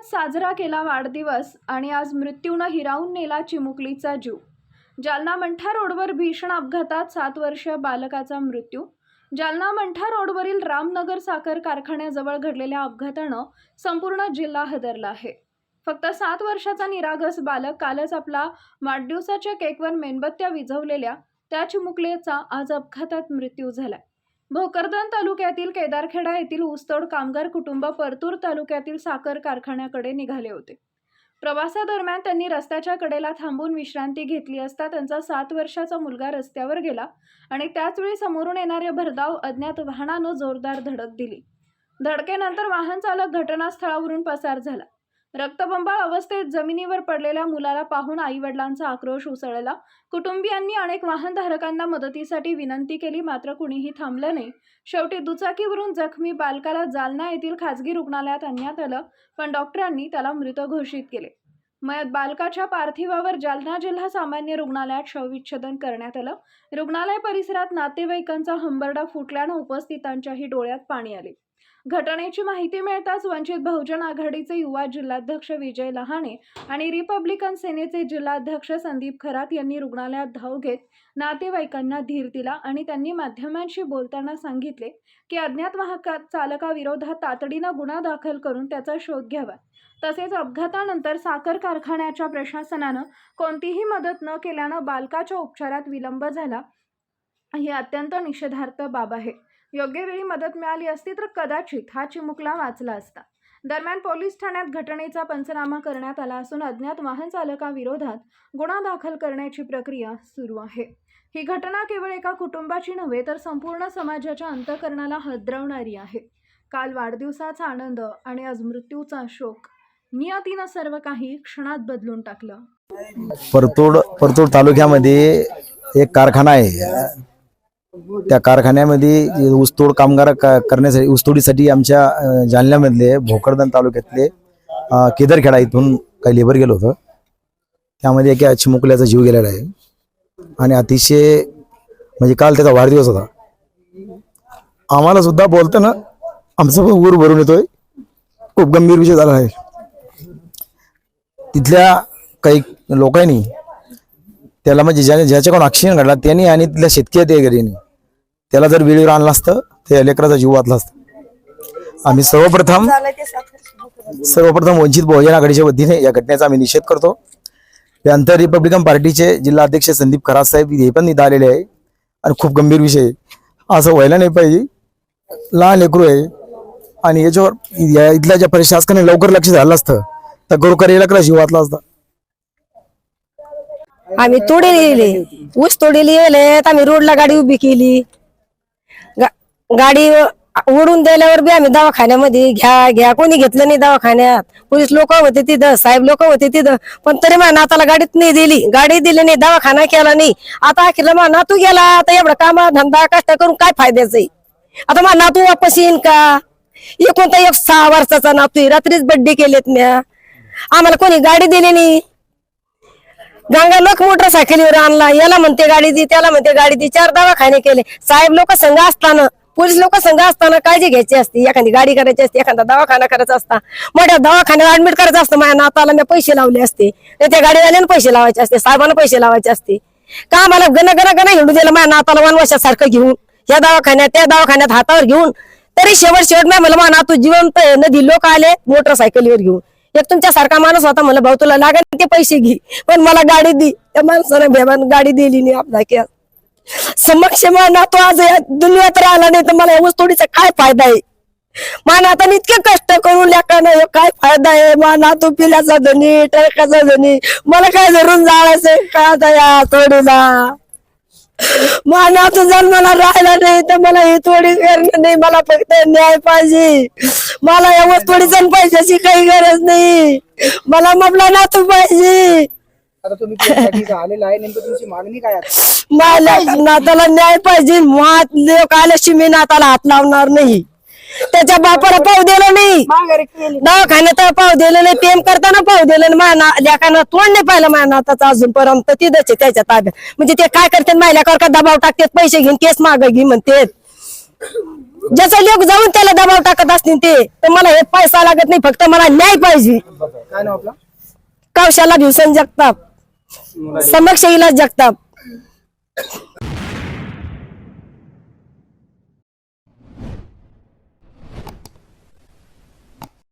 आनंदात साजरा केला वाढदिवस आणि आज मृत्यूनं हिरावून नेला चिमुकलीचा जीव. जालना मंठा रोडवर भीषण अपघातात सात वर्षीय बालकाचा मृत्यू. जालना मंठा रोडवरील रामनगर साखर कारखान्याजवळ घडलेल्या अपघातानं संपूर्ण जिल्हा हादरला आहे. फक्त सात वर्षाचा निरागस बालक कालच आपला वाढदिवसाच्या केकवर मेणबत्त्या विझवलेल्या त्या चिमुकलेचा आज अपघातात मृत्यू झाला भोकरदन तालुक्यातील केदारखेडा येथील ऊसतोड कामगार कुटुंब परतूर तालुक्यातील साखर कारखान्याकडे निघाले होते. प्रवासादरम्यान त्यांनी रस्त्याच्या कडेला थांबून विश्रांती घेतली असता त्यांचा सात वर्षाचा मुलगा रस्त्यावर गेला आणि त्याचवेळी समोरून येणाऱ्या भरधाव अज्ञात वाहनानं जोरदार धडक दिली. धडकेनंतर वाहन चालक घटनास्थळावरून पसार झाला. रक्तबंबाळ अवस्थेत जमिनीवर पडलेल्या मुलाला पाहून आईवडिलांचा आक्रोश उसळला. कुटुंबियांनी अनेक वाहनधारकांना मदतीसाठी विनंती केली मात्र कुणीही थांबलं नाही. शेवटी दुचाकीवरून जखमी बालकाला जालना येथील खाजगी रुग्णालयात आणण्यात आलं पण डॉक्टरांनी त्याला मृत घोषित केले. मयत बालकाच्या पार्थिवावर जालना जिल्हा सामान्य रुग्णालयात शवविच्छेदन करण्यात आलं. रुग्णालय परिसरात नातेवाईकांचा हंबरडा फुटल्यानं उपस्थितांच्याही डोळ्यात पाणी आले. घटनेची माहिती मिळताच वंचित बहुजन आघाडीचे युवा जिल्हाध्यक्ष विजय लहाने आणि रिपब्लिकन सेनेचे जिल्हाध्यक्ष संदीप खरात यांनी रुग्णालयात धाव घेत नातेवाईकांना धीर दिला आणि त्यांनी माध्यमांशी बोलताना सांगितले की अज्ञात वाहका चालकाविरोधात तातडीनं गुन्हा दाखल करून त्याचा शोध घ्यावा. तसेच अपघातानंतर साखर कारखान्याच्या प्रशासनानं कोणतीही मदत न केल्यानं बालकाच्या उपचारात विलंब झाला. ही अत्यंत निषेधार्थ बाब आहे. योग्य वेळी मदत मिळाली असती तर कदाचित हा चिमुकला वाचला असता. दरम्यान पोलीस ठाण्यात घटनेचा पंचनामा करण्यात आला असून अज्ञात वाहन चालकाविरोधात गुन्हा दाखल करण्याची प्रक्रिया सुरू आहे. ही घटना केवळ एका कुटुंबाची नव्हे तर संपूर्ण समाजाच्या अंतकरणाला हदरवणारी आहे. काल वाढदिवसाचा आनंद आणि आज मृत्यूचा शोक नियतीनं सर्व काही क्षणात बदलून टाकलं. परतूड परतूड तालुक्यामध्ये एक कारखाना आहे. त्या कारखान्यामध्ये ऊसतोड कामगार का- करण्यासाठी ऊसतोडीसाठी आमच्या जालन्यामधले भोकरदन तालुक्यातले केदरखेडा केदारखेडा इथून काही लेबर गेलो होतं. त्यामध्ये एका चिमुकल्याचा जीव गेलेला आहे. आणि अतिशय म्हणजे काल त्याचा वाढदिवस होता. आम्हाला सुद्धा बोलताना आमचं पण ऊर भरून येतोय. खूप गंभीर विषय झाला आहे. तिथल्या काही लोकांनी त्याला म्हणजे ज्या ज्याच्याकडून ॲक्सिडेंट घडला त्यांनी आणि तिथल्या शेतकरी ते घरीनी त्याला जर वेळेवर आणलं असतं त्या लेकराचा जीव वाचला असता. आम्ही सर्वप्रथम सर्वप्रथम वंचित बहुजन आघाडीच्या वतीने या घटनेचा आम्ही निषेध करतो. त्यानंतर रिपब्लिकन पार्टीचे जिल्हा अध्यक्ष संदीप खरात साहेब हे पण इथं आलेले आहे. आणि खूप गंभीर विषय आहे. असं व्हायला नाही पाहिजे. लहान लेकरू आहे. आणि याच्यावर या इथल्या ज्या प्रशासनाने लवकर लक्ष झालं असतं तर गोरकर लेकरा जीव वाचला असता. आम्ही तोडे लिहिले. ऊस तोडे लिहिले आम्ही रोडला गाडी उभी केली. गा- गाडी ओढून दिल्यावर बी आम्ही दवाखान्यामध्ये घ्या घ्या. कोणी घेतलं नाही दवाखान्यात. पोलीस लोक होते तिथं साहेब लोक होते तिथं. पण तरी माझ्या नाताला गाडीत नाही दिली. गाडी दिली नाही दवाखाना केला नाही. आता अखेरला माझा नातू गेला. आता एवढा कामा धंदा कष्ट करून काय फायद्याचं आहे? आता माझा नातू वापस येईन का? एकोणता एक सहा वर्षाचा नातू रात्रीच बड्डे केलेत म्या. आम्हाला कोणी गाडी दिली नाही. गंगा लोक मोटरसायकलीवर आणला. याला म्हणते गाडी दी त्याला म्हणते गाडी दी. चार दवाखाने केले. साहेब लोक संघ असताना पोलीस लोक संघ असताना काळजी घ्यायची असते. एखादी गाडी करायची असते एखादा दवाखाना करायचा असता. मोठ्या दवाखान्यात ऍडमिट करायचं असतं. माझ्या नाताला मी पैसे लावले असते. तर त्या गाडीवाल्याने पैसे लावायचे असते. साहेबांना पैसे लावायचे असते. का मला गण गण गण हिंडू दिलं माझ्या नाताला वनवशासारखं घेऊन? या दवाखान्यात त्या दवाखान्यात हातावर घेऊन? तरी शेवट शेवट नाही मला माझा नातू जिवंत नदी लोक आले मोटरसायकलीवर घेऊन. एक तुमच्यासारखा माणूस होता मला भाऊ तुला लागेल ते पैसे घे. पण मला गाडी दी. त्या माणसाने भेमान गाडी दिली नाही आपला की समक्ष ना तो आज या दुनियात राहिला नाही तर मला या वस्तुडीचा काय फायदा आहे? माना तर इतके कष्ट करून लेखानं हे काय फायदा आहे? मा नातू पिल्याचा धनी टळकाचा धनी. मला काय धरून जाळायचं का दया थोडीला माना मा जन्माला राहिला नाही तर मला ही थोडी करणं नाही. मला फक्त न्याय पाहिजे. मला या वस्तुडीचा पैशाची काही गरज नाही. मला मपला नातू पाहिजे. आता तुम्ही त्यासाठी इथं आलेला आहे नेमकं तुमची मागणी काय आहे मला नाताला न्याय पाहिजे मात लोक आल्याशी मी नाताला हात लावणार नाही. त्याच्या बापाला पाव दिला नाही. दवाखान्यात पाव दिलं नाही प्रेम करताना पाव दिलं नाही. माझ्या ना- लेकानं तोंड नाही पाहिलं माझ्या नाताचं अजूनपर्यंत. तिथंच आहे त्याच्या ताब्यात म्हणजे ते काय करतात माझ्या लेकावर का? दबाव टाकतात पैसे घेऊन केस माग घे म्हणते ज्याचा लोक जाऊन त्याला दबाव टाकत असतील ते तर मला हे पैसा लागत नाही फक्त मला न्याय पाहिजे. कवशाला भिवसन जगताप. समक्ष इलाज जगताप.